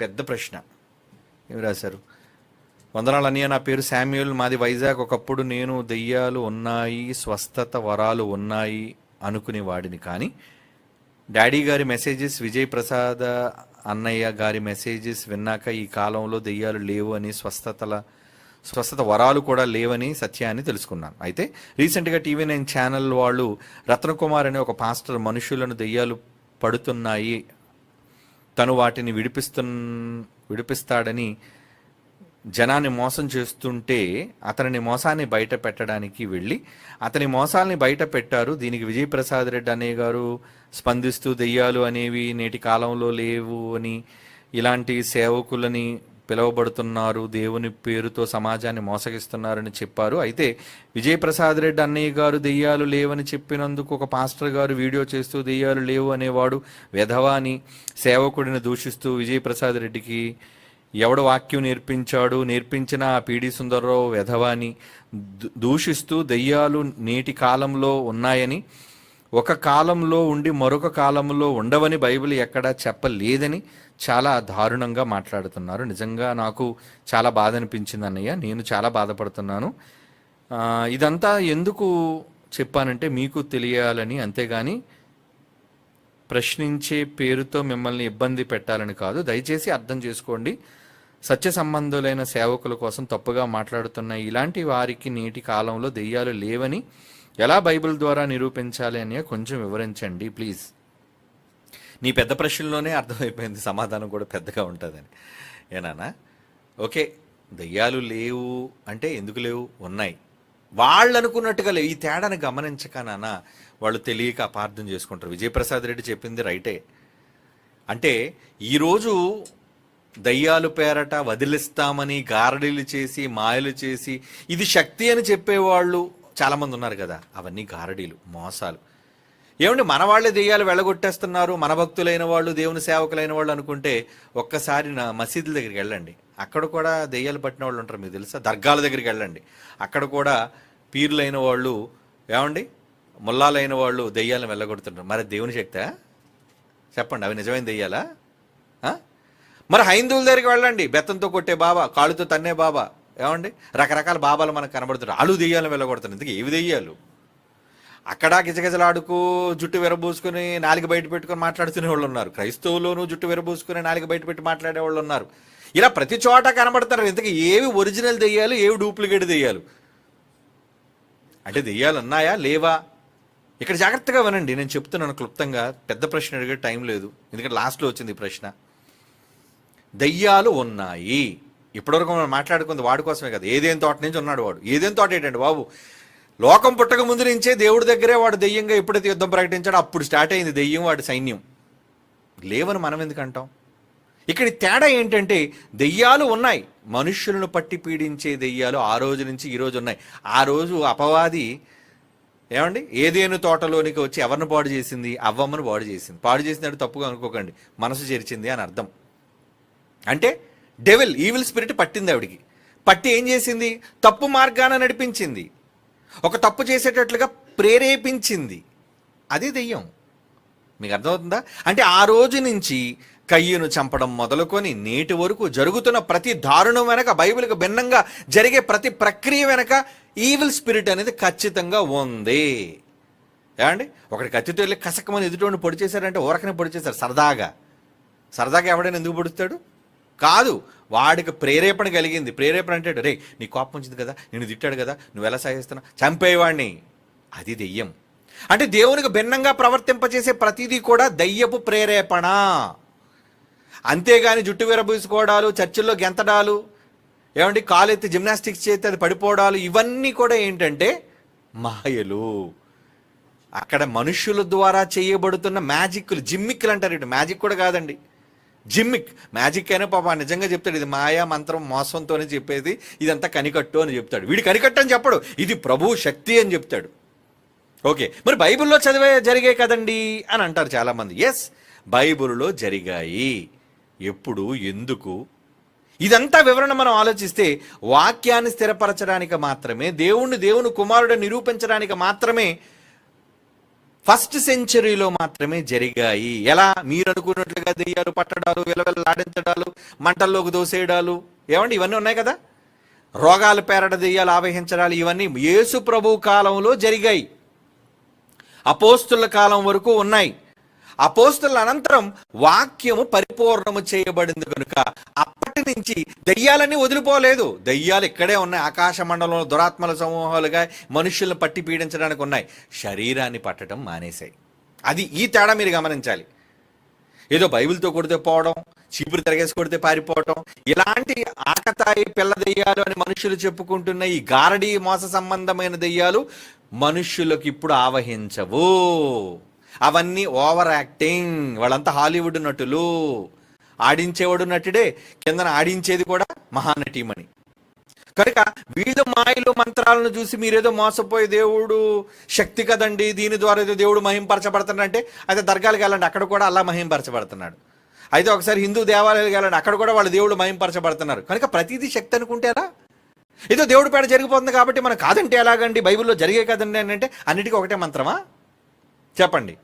పెద్ద ప్రశ్న. ఏమి రాశారు? వందనాలు అన్నయ్య నా పేరు శామ్యుల్ మాది వైజాగ్. ఒకప్పుడు నేను దెయ్యాలు ఉన్నాయి స్వస్థత వరాలు ఉన్నాయి అనుకునేవాడిని కానీ డాడీ గారి మెసేజెస్ విజయ్ ప్రసాద్ అన్నయ్య గారి మెసేజెస్ విన్నాక ఈ కాలంలో దెయ్యాలు లేవు అని స్వస్థతల స్వస్థత వరాలు కూడా లేవని సత్యాన్ని తెలుసుకున్నాను. అయితే రీసెంట్గా టీవీ నైన్ ఛానల్ వాళ్ళు రత్నకుమార్ అనే ఒక పాస్టర్ మనుషులను దెయ్యాలు పడుతున్నాయి తను వాటిని విడిపిస్తున్ విడిపిస్తాడని జనాన్ని మోసం చేస్తుంటే అతని మోసాన్ని బయట పెట్టడానికి వెళ్ళి అతని మోసాల్ని బయట పెట్టారు. దీనికి విజయప్రసాద్ రెడ్డి అనే గారు స్పందిస్తూ దెయ్యాలు అనేవి నేటి కాలంలో లేవు అని ఇలాంటి సేవకులని పిలువబడుతున్నారు దేవుని పేరుతో సమాజాన్ని మోసగిస్తున్నారని చెప్పారు. అయితే విజయప్రసాద్ రెడ్డి అన్నయ్య గారు దెయ్యాలు లేవని చెప్పినందుకు ఒక పాస్టర్ గారు వీడియో చేస్తూ దెయ్యాలు లేవు అనేవాడు వెధవాని సేవకుడిని దూషిస్తూ విజయప్రసాద్ రెడ్డికి ఎవడు వాక్యం నేర్పించాడు నేర్పించిన ఆ పీడి సుందర్రావు వెధవాని దూషిస్తూ దెయ్యాలు నేటి కాలంలో ఉన్నాయని ఒక కాలంలో ఉండి మరొక కాలంలో ఉండవని బైబిల్ ఎక్కడా చెప్పలేదని చాలా దారుణంగా మాట్లాడుతున్నారు. నిజంగా నాకు చాలా బాధ అనిపించింది అన్నయ్య. నేను చాలా బాధపడుతున్నాను. ఇదంతా ఎందుకు చెప్పానంటే మీకు తెలియాలని అంతేగాని ప్రశ్నించే పేరుతో మిమ్మల్ని ఇబ్బంది పెట్టాలని కాదు. దయచేసి అర్థం చేసుకోండి. సత్య సంబంధులైన సేవకుల కోసం తప్పుగా మాట్లాడుతున్న ఇలాంటి వారికి నేటి కాలంలో దెయ్యాలు లేవని ఎలా బైబిల్ ద్వారా నిరూపించాలి అని కొంచెం వివరించండి ప్లీజ్. నీ పెద్ద ప్రశ్నలోనే అర్థమైపోయింది సమాధానం కూడా పెద్దగా ఉంటుందని. ఏనానా ఓకే దయ్యాలు లేవు అంటే ఎందుకు లేవు? ఉన్నాయి. వాళ్ళు అనుకున్నట్టుగా లేవు. ఈ తేడాను గమనించక నాన్న వాళ్ళు తెలియక అపార్థం చేసుకుంటారు. విజయప్రసాద్ రెడ్డి చెప్పింది రైటే. అంటే ఈరోజు దయ్యాలు పేరట వదిలిస్తామని గారడీలు చేసి మాయలు చేసి ఇది శక్తి అని చెప్పేవాళ్ళు చాలామంది ఉన్నారు కదా. అవన్నీ గారడీలు మోసాలు. ఏమండి మన వాళ్ళే దెయ్యాలు వెళ్ళగొట్టేస్తున్నారు మన భక్తులైన వాళ్ళు దేవుని సేవకులైన వాళ్ళు అనుకుంటే ఒక్కసారి నా మసీదుల దగ్గరికి వెళ్ళండి. అక్కడ కూడా దెయ్యాలు పట్టిన వాళ్ళు ఉంటారు మీకు తెలుసా? దర్గాల దగ్గరికి వెళ్ళండి. అక్కడ కూడా పీర్లైన వాళ్ళు ఏమండి? ముల్లాలైన వాళ్ళు దెయ్యాలను వెళ్ళగొడుతుంటారు. మరి దేవుని శక్తా? చెప్పండి అవి నిజమైన దెయ్యాలా? మరి హైందువుల దగ్గరికి వెళ్ళండి. బెత్తంతో కొట్టే బాబా కాళ్ళుతో తన్నే బాబా ఏమండి? రకరకాల బాబాలు మనకు కనబడుతున్నారు అలు దెయ్యాలను వెళ్ళగొడుతున్నారు ఇందుకు ఏవి దెయ్యాలు? అక్కడ గిజగిజలాడుకు జుట్టు విరబూసుకుని నాలుగు బయట పెట్టుకొని మాట్లాడుతునే వాళ్ళు ఉన్నారు. క్రైస్తవులోనూ జుట్టు విరబూసుకుని నాలుగు బయట పెట్టి మాట్లాడే వాళ్ళు ఉన్నారు. ఇలా ప్రతి చోట కనబడతారు. ఇంతకీ ఏవి ఒరిజినల్ దెయ్యాలు ఏవి డూప్లికేట్ దెయ్యాలు? అంటే దెయ్యాలు ఉన్నాయా? లేవా? ఇక్కడ జాగ్రత్తగా వినండి. నేను చెప్తున్నాను క్లుప్తంగా. పెద్ద ప్రశ్న అడిగే టైం లేదు. ఎందుకంటే లాస్ట్లో వచ్చింది ఈ ప్రశ్న. దయ్యాలు ఉన్నాయి. ఇప్పటివరకు మనం మాట్లాడుకుంది వాడి కోసమే కదా. ఏదేం తోట నుంచి ఉన్నాడు వాడు? ఏదేం తోట ఏంటండి బాబు? లోకం పుట్టక ముందు నుంచే దేవుడి దగ్గరే వాడు దెయ్యంగా ఎప్పుడైతే యుద్ధం ప్రకటించాడో అప్పుడు స్టార్ట్ అయింది దెయ్యం వాడి సైన్యం. లేవని మనం ఎందుకంటాం ఇక్కడ తేడా ఏంటంటే దెయ్యాలు ఉన్నాయి. మనుష్యులను పట్టి పీడించే దెయ్యాలు ఆ రోజు నుంచి ఈ రోజు ఉన్నాయి. ఆ రోజు అపవాది ఏమండి? ఏదేను తోటలోనికి వచ్చి ఎవరిని పాడు చేసింది? అవ్వమ్మను పాడు చేసింది. పాడు చేసినట్టు తప్పుగా అనుకోకండి. మనసు చేర్చింది అని అర్థం. అంటే డెవిల్ ఈవిల్ స్పిరిట్ పట్టింది ఆవిడికి. పట్టి ఏం చేసింది? తప్పు మార్గాన నడిపించింది. ఒక తప్పు చేసేటట్లుగా ప్రేరేపించింది. అది దెయ్యం. మీకు అర్థమవుతుందా? అంటే ఆ రోజు నుంచి కయ్యను చంపడం మొదలుకొని నేటి వరకు జరుగుతున్న ప్రతి దారుణం వెనక బైబిల్కి భిన్నంగా జరిగే ప్రతి ప్రక్రియ వెనక ఈవిల్ స్పిరిట్ అనేది ఖచ్చితంగా ఉంది. ఏమండి? ఒకటి కత్తితో వెళ్ళి కసకమని ఎదుటి పొడి చేశారంటే ఊరకనే పొడి చేశారు సరదాగా. సరదాగా ఎవడైనా ఎందుకు పొడుస్తాడు? కాదు. వాడికి ప్రేరేపణ కలిగింది. ప్రేరేపణ అంటే రే నీ కోపం వచ్చింది కదా నేను తిట్టాడు కదా నువ్వు ఎలా సహిస్తున్నావు చంపేవాడిని. అది దెయ్యం. అంటే దేవునికి భిన్నంగా ప్రవర్తింపచేసే ప్రతిదీ కూడా దయ్యపు ప్రేరేపణ. అంతేగాని జుట్టు విరబూసుకోవడాలు చర్చిల్లో గెంతడాలు ఏమండి కాలెత్తి జిమ్నాస్టిక్స్ చేస్తే అది పడిపోవడాలు ఇవన్నీ కూడా ఏంటంటే మాయలు. అక్కడ మనుష్యుల ద్వారా చేయబడుతున్న మ్యాజిక్లు జిమ్మిక్లు అంటారు ఇటు. మ్యాజిక్ కూడా కాదండి. జిమ్మిక్ మ్యాజిక్ అయినా పాప నిజంగా చెప్తాడు ఇది మాయా మంత్రం మోసంతోనే చెప్పేది ఇదంతా కనికట్టు అని చెప్తాడు. వీడు కనికట్టు అని చెప్పడు ఇది ప్రభు శక్తి అని చెప్తాడు. ఓకే మరి బైబిల్లో చదివే జరిగే కదండి అని అంటారు చాలామంది. ఎస్ బైబిల్లో జరిగాయి. ఎప్పుడు ఎందుకు? ఇదంతా వివరణ మనం ఆలోచిస్తే వాక్యాన్ని స్థిరపరచడానికి మాత్రమే దేవుణ్ణి దేవుని కుమారుడు నిరూపించడానికి మాత్రమే ఫస్ట్ సెంచరీలో మాత్రమే జరిగాయి. ఎలా? మీరు అనుకున్నట్లుగా దెయ్యాలు పట్టడాలు విలవిల్లాడించడాలు మంటల్లోకి దోసేయడాలు ఏమండి? ఇవన్నీ ఉన్నాయి కదా? రోగాలు పేరడ దెయ్యాలు ఆవహించడాలు ఇవన్నీ యేసు ప్రభు కాలంలో జరిగాయి. అపోస్తుల కాలం వరకు ఉన్నాయి. అపోస్తుల అనంతరం వాక్యము పరిపూర్ణము చేయబడింది కనుక అప్పటి నుంచి దయ్యాలన్నీ వదిలిపోలేదు. దయ్యాలు ఇక్కడే ఉన్నాయి. ఆకాశ మండలంలో దురాత్మల సమూహాలుగా మనుషులను పట్టి పీడించడానికి ఉన్నాయి. శరీరాన్ని పట్టడం మానేశాయి. అది ఈ తేడా మీరు గమనించాలి. ఏదో బైబిల్తో కొడితే పోవడం చీపురు తిరగేసి కొడితే పారిపోవడం ఇలాంటి ఆకతాయి పిల్ల దెయ్యాలు అని మనుషులు చెప్పుకుంటున్న ఈ గారడీ మోస సంబంధమైన దెయ్యాలు మనుష్యులకు ఇప్పుడు ఆవహించవు. అవన్నీ ఓవర్ యాక్టింగ్. వాళ్ళంతా హాలీవుడ్ నటులు. ఆడించేవాడు నటుడే. కిందన ఆడించేది కూడా మహానటీమణి కనుక వీళ్ళు మాయలు మంత్రాలను చూసి మీరేదో మోసపోయే దేవుడు శక్తి కదండి దీని ద్వారా ఏదో దేవుడు మహింపరచబడుతున్నాడంటే అయితే దర్గాలకు వెళ్ళండి అక్కడ కూడా అలా మహింపరచబడుతున్నాడు. అయితే ఒకసారి హిందూ దేవాలయాలకు వెళ్ళండి అక్కడ కూడా వాళ్ళ దేవుడు మహింపరచబడుతున్నారు. కనుక ప్రతిదీ శక్తి అనుకుంటారా ఏదో దేవుడి పేడ జరిగిపోతుంది కాబట్టి మనం కాదంటే ఎలాగండి? బైబిల్లో జరిగే కదండి అని అంటే అన్నిటికీ ఒకటే మంత్రమా? చెప్పండి.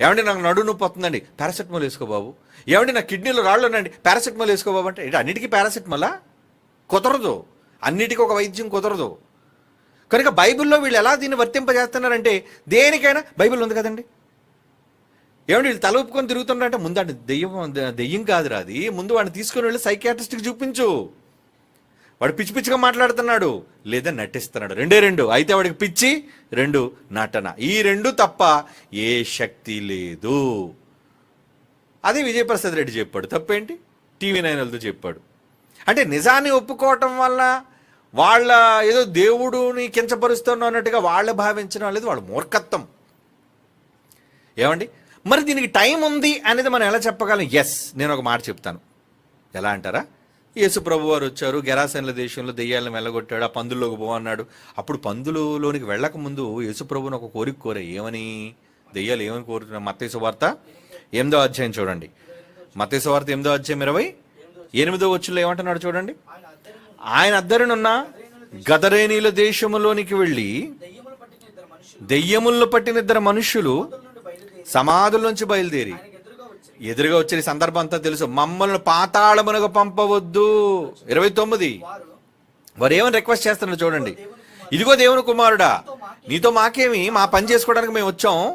ఏమండి నాకు నడు నొప్పి వస్తుందండి? పారాసెటమాల్ వేసుకో బాబు. ఏమండి నా కిడ్నీలో రాళ్ళు ఉన్నాయండి? పారాసెటమాల్ వేసుకో బాబు అంటే ఏంటి? అన్నిటికీ పారాసెటమాలా? కుదరదు. అన్నిటికీ ఒక వైద్యం కుదరదు. కనుక బైబిల్లో వీళ్ళు ఎలా దీన్ని వర్తింపజేస్తున్నారంటే దేనికైనా బైబిల్ ఉంది కదండి. ఏమండి వీళ్ళు తల ఒప్పుకొని తిరుగుతున్నారంటే ముందు అంటే దెయ్యం దెయ్యం కాదురా అది. ముందు వాడిని తీసుకుని వెళ్ళి సైకియాట్రిస్ట్కి చూపించు. వాడు పిచ్చి పిచ్చిగా మాట్లాడుతున్నాడు. లేదా నటిస్తున్నాడు. రెండే రెండు. అయితే వాడికి పిచ్చి రెండు నటన. ఈ రెండు తప్ప ఏ శక్తి లేదు. అదే విజయప్రసాద్ రెడ్డి చెప్పాడు. తప్పేంటి? టీవీ నైన్లతో చెప్పాడు. అంటే నిజాన్ని ఒప్పుకోవటం వల్ల వాళ్ళ ఏదో దేవుడుని కించపరుస్తున్నాం అన్నట్టుగా వాళ్ళు భావించడం అనేది వాళ్ళ మూర్ఖత్వం. ఏమండి? మరి దీనికి టైం ఉంది అనేది మనం ఎలా చెప్పగలం? ఎస్ నేను ఒక మాట చెప్తాను. ఎలా అంటారా? యేసుప్రభు వారు వచ్చారు గెరాసన్ల దేశంలో దెయ్యాలను వెళ్ళగొట్టాడు ఆ పందుల్లోకి పో అన్నాడు. అప్పుడు పందులలోనికి వెళ్ళక ముందు ఒక కోరిక కోరే ఏమని? దెయ్యాలు ఏమని కోరుతున్నా? మత్స్య వార్త ఎనిమిదో అధ్యాయం చూడండి. మత్స్య వార్త ఎనిమిదో అధ్యాయం ఇరవై ఎనిమిదో వచ్చులో ఏమంటున్నాడు చూడండి? ఆయన అద్దరినున్న గదరేనీల దేశములోనికి వెళ్ళి దెయ్యములను పట్టిన ఇద్దరు మనుషులు బయలుదేరి సమాధుల నుంచి బయలుదేరి ఎదురుగా వచ్చిన సందర్భం అంతా తెలుసు. మమ్మల్ని పాతాళమునకు పంపవద్దు. ఇరవై తొమ్మిది. వారు ఏమని రిక్వెస్ట్ చేస్తున్నారు చూడండి. ఇదిగో దేవుని కుమారుడా నీతో మాకేమి మా పని చేసుకోవడానికి మేము వచ్చాం.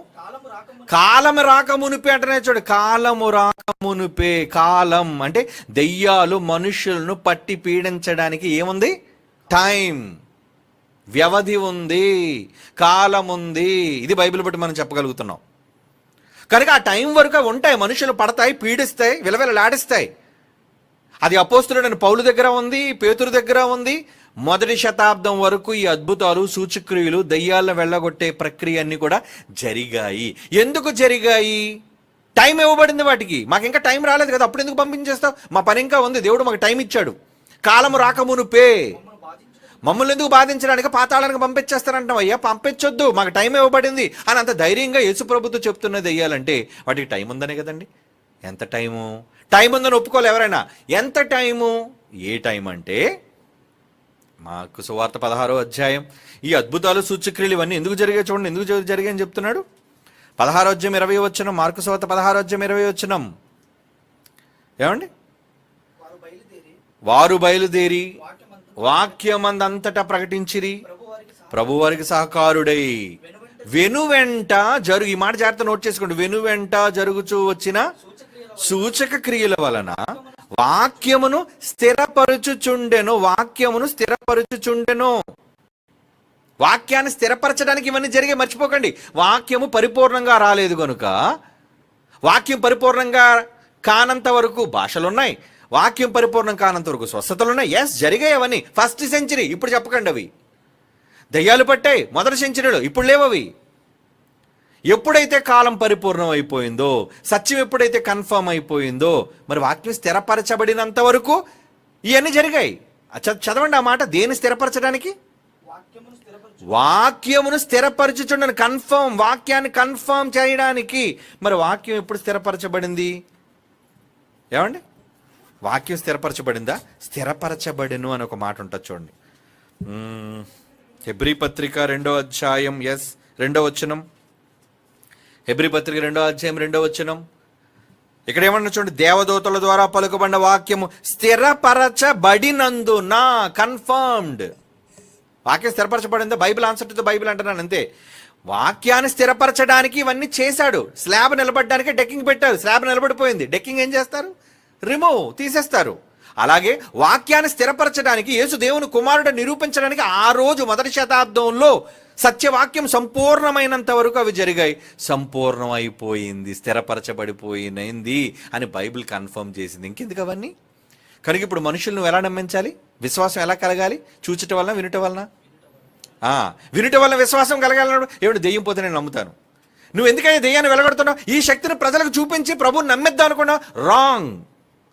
కాలము రాక మునిపే అంటనే చూడు. కాలము రాక మునిపే కాలం అంటే దెయ్యాలు మనుషులను పట్టి పీడించడానికి ఏముంది? టైం వ్యవధి ఉంది. కాలం ఉంది. ఇది బైబిల్ బట్టి మనం చెప్పగలుగుతున్నాం. కనుక ఆ టైం వరకు ఉంటాయి మనుషులు పడతాయి పీడిస్తాయి విలవిలలాడిస్తాయి. అది అపోస్తుడని పౌలు దగ్గర ఉంది పేతురు దగ్గర ఉంది. మొదటి శతాబ్దం వరకు ఈ అద్భుతాలు సూచక్రియలు దయ్యాలను వెళ్ళగొట్టే ప్రక్రియ అన్ని కూడా జరిగాయి. ఎందుకు జరిగాయి? టైం ఇవ్వబడింది వాటికి. మాకు ఇంకా టైం రాలేదు కదా అప్పుడు ఎందుకు పంపించేస్తావు? మా పని ఇంకా ఉంది దేవుడు మాకు టైం ఇచ్చాడు. కాలం రాకమునుపే. మమ్మల్ని ఎందుకు బాధించడానికి పాతాళానికి పంపించేస్తారంటాం? అయ్యా పంపించొద్దు మాకు టైం ఇవ్వబడింది అని అంత ధైర్యంగా యేసు ప్రభుత్వం చెప్తున్నది వెయ్యాలంటే వాటికి టైం ఉందనే కదండి. ఎంత టైము? టైం ఉందని ఒప్పుకోలే ఎవరైనా. ఎంత టైము? ఏ టైం అంటే మాకు సువార్త పదహారో అధ్యాయం. ఈ అద్భుతాలు సూచక్రియలు ఇవన్నీ ఎందుకు జరిగాయి చూడండి. ఎందుకు జరి- జరిగాయని చెప్తున్నాడు? పదహారో అధ్యాయం ఇరవై వచ్చినం మార్కు సువార్త పదహారో అధ్యాయం ఇరవై వచ్చినం ఏమండి? వారు బయలుదేరి వాక్యమందంతటా ప్రకటించిరి. ప్రభువారికి సహకారుడై. వెనువెంట జరుగు ఈ మాట జాగ్రత్త నోట్ చేసుకోండి. వెనువెంట జరుగుచూ వచ్చిన సూచక క్రియల వలన వాక్యమును స్థిరపరుచుచుండెను వాక్యమును స్థిరపరుచుచుండెను. వాక్యాన్ని స్థిరపరచడానికి ఇవన్నీ జరిగే మర్చిపోకండి. వాక్యము పరిపూర్ణంగా రాలేదు కనుక వాక్యం పరిపూర్ణంగా కానంత వరకు భాషలున్నాయి. వాక్యం పరిపూర్ణం కానంత వరకు స్వస్థతలు ఉన్నాయి ఎస్ జరిగాయి అవన్నీ ఫస్ట్ సెంచరీ ఇప్పుడు చెప్పకండి అవి దయ్యాలు పట్టాయి మొదటి సెంచరీలో ఇప్పుడు లేవవి. ఎప్పుడైతే కాలం పరిపూర్ణం అయిపోయిందో సత్యం ఎప్పుడైతే కన్ఫర్మ్ అయిపోయిందో మరి వాక్యం స్థిరపరచబడినంత వరకు ఇవన్నీ జరిగాయి. చదవండి ఆ మాట దేని స్థిరపరచడానికి? వాక్యమును స్థిరపరచు వాక్యమును స్థిరపరచుచుండని కన్ఫర్మ్ వాక్యాన్ని కన్ఫర్మ్ చేయడానికి. మరి వాక్యం ఎప్పుడు స్థిరపరచబడింది? ఏమండి? వాక్యం స్థిరపరచబడిందా? స్థిరపరచబడిను అని ఒక మాట ఉంటుంది చూడండి. హెబ్రి హెబ్రీ పత్రిక రెండో అధ్యాయం ఎస్ రెండో వచనం. హెబ్రి పత్రిక రెండో అధ్యాయం రెండో వచనం. ఇక్కడ ఏమన్నా చూడండి దేవదూతల ద్వారా పలుకబడిన వాక్యము స్థిరపరచబడినందున కన్ఫర్మ్డ్ వాక్యం స్థిరపరచబడిందా? బైబిల్ ఆన్సర్ టు బైబిల్ అంటున్నాను అంతే. వాక్యాన్ని స్థిరపరచడానికి ఇవన్నీ చేశాడు. స్లాబ్ నిలబడడానికి డెక్కింగ్ పెట్టారు స్లాబ్ నిలబడిపోయింది. డెక్కింగ్ ఏం చేస్తారు? రిమూవ్ తీసేస్తారు. అలాగే వాక్యాన్ని స్థిరపరచడానికి యేసు దేవుని కుమారుడు నిరూపించడానికి ఆ రోజు మొదటి శతాబ్దంలో సత్యవాక్యం సంపూర్ణమైనంత వరకు అవి జరిగాయి. సంపూర్ణమైపోయింది స్థిరపరచబడిపోయినైంది అని బైబిల్ కన్ఫర్మ్ చేసింది. ఇంకెందుకు అవన్నీ? కనుక ఇప్పుడు మనుషులను ఎలా నమ్మించాలి? విశ్వాసం ఎలా కలగాలి? చూచటం వలన వినుట వలన? వినుట వల్ల విశ్వాసం కలగాలన్నాడు ఏమిటి దెయ్యం పోతే నేను నమ్ముతాను. నువ్వు ఎందుకైనా దెయ్యాన్ని వెలగొడుతున్నావు? ఈ శక్తిని ప్రజలకు చూపించి ప్రభుని నమ్మిద్దాం అనుకున్నావు? రాంగ్.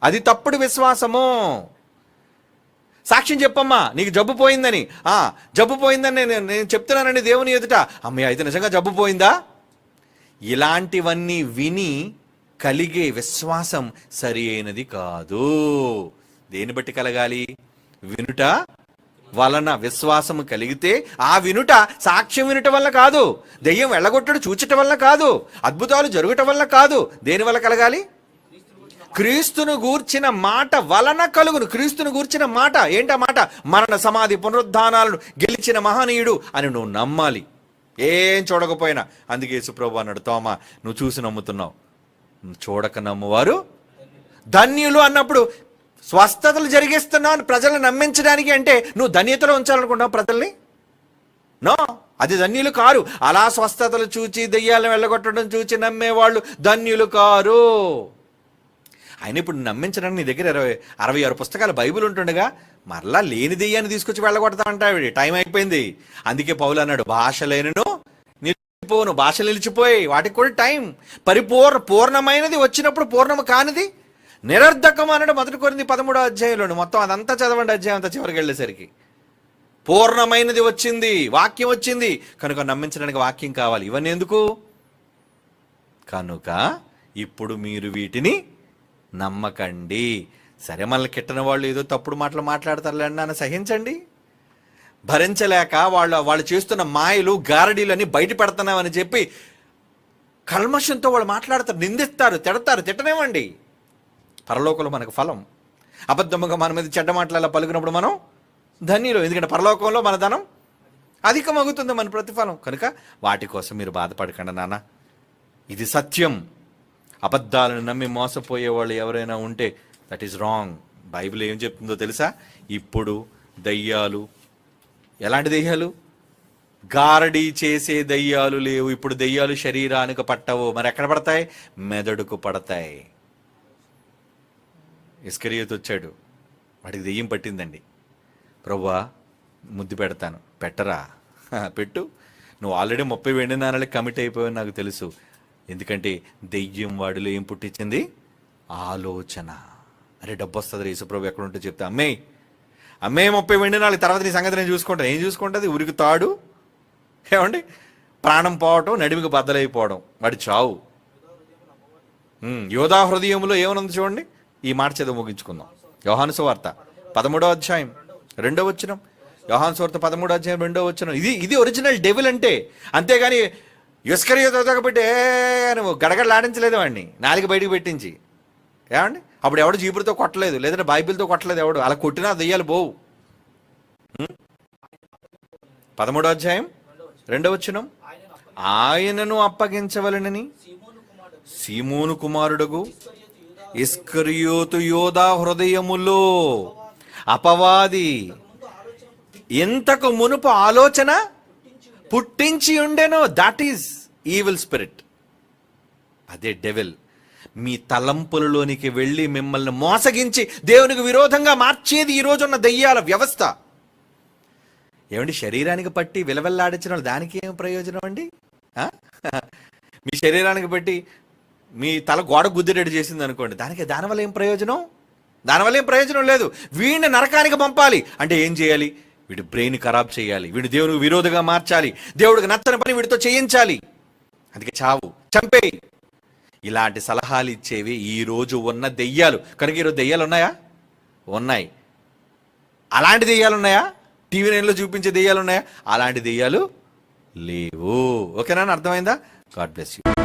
అది తప్పుడు విశ్వాసము. సాక్ష్యం చెప్పమ్మా నీకు జబ్బు పోయిందని. ఆ జబ్బు పోయిందని నేను నేను చెప్తున్నానండి దేవుని ఎదుట. అమ్మయ్య అయితే నిజంగా జబ్బు పోయిందా? ఇలాంటివన్నీ విని కలిగే విశ్వాసం సరి అయినది కాదు. దేని బట్టి కలగాలి? వినుట వలన విశ్వాసము కలిగితే ఆ వినుట సాక్ష్యం వినుట వల్ల కాదు. దెయ్యం వెళ్ళగొట్టడు చూచటం వల్ల కాదు. అద్భుతాలు జరుగుట వల్ల కాదు. దేని వల్ల కలగాలి? క్రీస్తును గూర్చిన మాట వలన కలుగును. క్రీస్తును గూర్చిన మాట. ఏంటా మాట? మరణ సమాధి పునరుద్ధానాలను గెలిచిన మహనీయుడు అని నువ్వు నమ్మాలి. ఏం చూడకపోయినా. అందుకే యేసుప్రభు అన్నాడు తోమా నువ్వు చూసి నమ్ముతున్నావు. నువ్వు చూడక నమ్మువారు ధన్యులు అన్నప్పుడు స్వస్థతలు జరిగిస్తున్నావు అని ప్రజలను నమ్మించడానికి అంటే నువ్వు ధన్యతలో ఉంచాలనుకుంటున్నావు ప్రజల్ని? నో అది ధన్యులు కారు. అలా స్వస్థతలు చూచి దెయ్యాలను వెళ్ళగొట్టడం చూచి నమ్మేవాళ్ళు ధన్యులు కారు. ఆయన ఇప్పుడు నమ్మించడానికి నీ దగ్గర ఇరవై అరవై ఆరు పుస్తకాలు బైబిల్ ఉంటుండగా మరలా లేని దెయ్యాన్ని తీసుకొచ్చి వెళ్ళగొడతా అంటావిడి. టైం అయిపోయింది. అందుకే పౌలు అన్నాడు భాష లేనును నిలిచిపోను. భాష నిలిచిపోయి వాటికి కూడా టైం. పరిపూర్ణ పూర్ణమైనది వచ్చినప్పుడు పూర్ణము కానిది నిరర్ధకం అన్నాడు మొదటి కొరింది పదమూడో అధ్యాయంలోను. మొత్తం అదంతా చదవండి అధ్యాయం అంతా చివరికి వెళ్ళేసరికి. పూర్ణమైనది వచ్చింది. వాక్యం వచ్చింది. కనుక నమ్మించడానికి వాక్యం కావాలి. ఇవన్నీ ఎందుకు? కనుక ఇప్పుడు మీరు వీటిని నమ్మకండి. సరే మనల్ని కిట్టని వాళ్ళు ఏదో తప్పుడు మాటలు మాట్లాడతారులేండి అని సహించండి. భరించలేక వాళ్ళు వాళ్ళు చేస్తున్న మాయలు గారడీలని బయట పెడుతున్నామని చెప్పి కల్మషంతో వాళ్ళు మాట్లాడతారు నిందిస్తారు తిడతారు తిట్టనేవ్వండి. పరలోకంలో మనకు ఫలం. అబద్ధముగా మన మీద చెడ్డ మాటలు పలుకున్నప్పుడు మనం ధన్యులు. ఎందుకంటే పరలోకంలో మన ధనం అధికమగుతుంది మన ప్రతిఫలం. కనుక వాటి కోసం మీరు బాధపడకండి నాన్న. ఇది సత్యం. అబద్ధాలను నమ్మి మోసపోయే వాళ్ళు ఎవరైనా ఉంటే దట్ ఈస్ రాంగ్ బైబిల్ ఏం చెప్తుందో తెలుసా? ఇప్పుడు దయ్యాలు. ఎలాంటి దయ్యాలు? గారడీ చేసే దయ్యాలు లేవు. ఇప్పుడు దయ్యాలు శరీరానికి పట్టవు. మరి ఎక్కడ పడతాయి? మెదడుకు పడతాయి. ఇస్కరియత్ వచ్చాడు. వాడికి దెయ్యం పట్టిందండి. ప్రవ్వా ముద్దు పెడతాను. పెట్టరా? పెట్టు. నువ్వు ఆల్రెడీ ముప్పై వెండి నాణాలకి కమిట్ అయిపోయావు నాకు తెలుసు. ఎందుకంటే దెయ్యం వాడిలో ఏం పుట్టించింది? ఆలోచన. అరే డబ్బు వస్తుంది యేసుప్రభు ఎక్కడ ఉంటే చెప్తే. అమ్మే అమ్మే ముప్పై వెండి నాలుగు తర్వాత నీ సంగతి నేను చూసుకుంటాను ఏం చూసుకుంటుంది? ఉరికి తాడు. ఏమండి? ప్రాణం పోవటం నడిమికి బద్దలైపోవడం. వాడి చావు. యోధా హృదయంలో ఏమనుంది చూడండి? ఈ మాట చదువు ముగించుకుందాం. యోహాను సువార్త పదమూడో అధ్యాయం రెండో వచ్చినం యోహాను సువార్త పదమూడో అధ్యాయం రెండో వచ్చినం ఇది ఇది ఒరిజినల్ డెవిల్ అంటే అంతేగాని ఇస్కరియోతో పెట్టి ఏ నువ్వు గడగడలాడించలేదు వాడిని నాలుగు బయటికి పెట్టించి. ఏమండి? అప్పుడు ఎవడు జీపులతో కొట్టలేదు లేదంటే బైబిల్తో కొట్టలేదు ఎవడు. అలా కొట్టినా దెయ్యాలు పోవు. పదమూడో అధ్యాయం రెండో వచ్చినం ఆయనను అప్పగించవలనని సీమోను కుమారుడుగు ఇస్కరియోతు యోధా హృదయములో అపవాది. ఇంతకు మునుపు ఆలోచన పుట్టించి ఉండెను దట్ ఈస్ ఈవిల్ స్పిరిట్ అదే డెవిల్ మీ తలంపులలోనికి వెళ్ళి మిమ్మల్ని మోసగించి దేవునికి విరోధంగా మార్చేది ఈరోజు ఉన్న దెయ్యాల వ్యవస్థ. ఏమండి శరీరానికి పట్టి విలవెల్లాడించిన వాళ్ళు దానికి ఏం ప్రయోజనం అండి? మీ శరీరానికి పట్టి మీ తల గోడ గుద్దిరెడ్డి చేసింది అనుకోండి దానికి దానివల్ల ఏం ప్రయోజనం? దానివల్ల ఏం ప్రయోజనం లేదు. వీడిని నరకానికి పంపాలి. అంటే ఏం చేయాలి? వీడి బ్రెయిన్ ఖరాబ్ చేయాలి. వీడి దేవునికి విరోధంగా మార్చాలి. దేవుడికి నచ్చని పని వీడితో చేయించాలి. అందుకే చావు చంపేయి. ఇలాంటి సలహాలు ఇచ్చేవి ఈ రోజు ఉన్న దెయ్యాలు. కనుక ఈరోజు దెయ్యాలు ఉన్నాయా? ఉన్నాయి. అలాంటి దెయ్యాలు ఉన్నాయా? టీవీ నైన్లో చూపించే దెయ్యాలు ఉన్నాయా? అలాంటి దెయ్యాలు లేవు. ఓకేనా? అర్థమైందా? God bless you